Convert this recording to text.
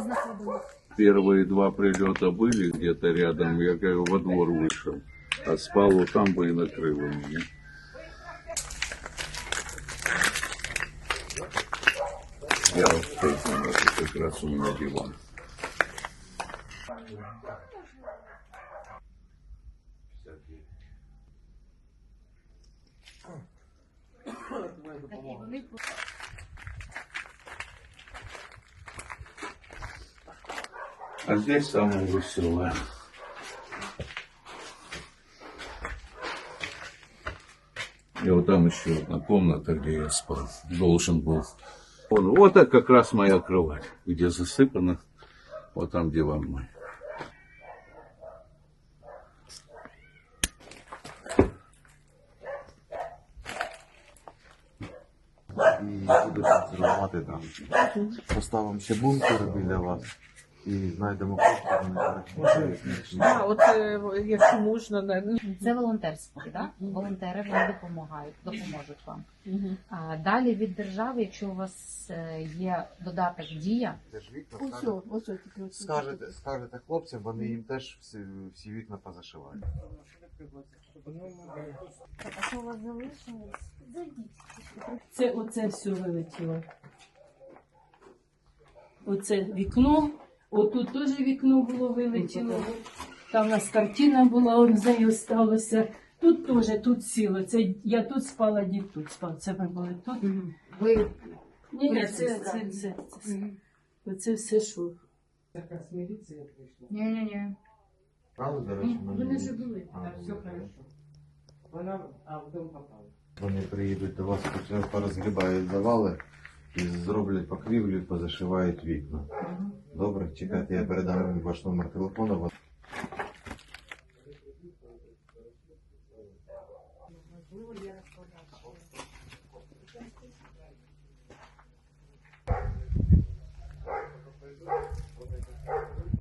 знаходились? Первые два прилета были где-то рядом, я говорю, во двор вышел. А спал вот там бы и накрыло меня. Я это как раз у меня диван. Такі А здесь самое веселое. И вот там еще одна комната, где я спал. Должен был. Вон, вот это как раз моя кровать, где засыпана. Вот там диван мой. і буду консервувати там. Поставимо ще бункер біля вас і знайдемо кошти. А, от е, якщо можна, на Це волонтерство, так? Волонтери вони допомагають, допоможуть вам. А далі від держави, якщо у вас е, є додаток дія, Це ж вікна, Ось, скажете, ось тільки ось. скажете, скажете хлопцям, вони їм теж всі, всі вікна позашивають. А що у вас залишилось? Зайдіть. це оце все вилетіло. Оце вікно, отут теж вікно було вилетіло. Там у нас картина була, он з нею сталося. Тут теж, тут сіло. Це я тут спала, дід тут спав. Це ми були тут. ви Ні, ні, це, це, це, це, Оце все що. ні, ні, ні. Правда, до речі, Вони вже були. А, Так, все ну, хорошо. Вона а, в дом попала. Вони приїдуть до вас, потім порозгрібають завали і зроблять покрівлю позашивають вікна. Добре, чекайте, я передам ваш номер телефону.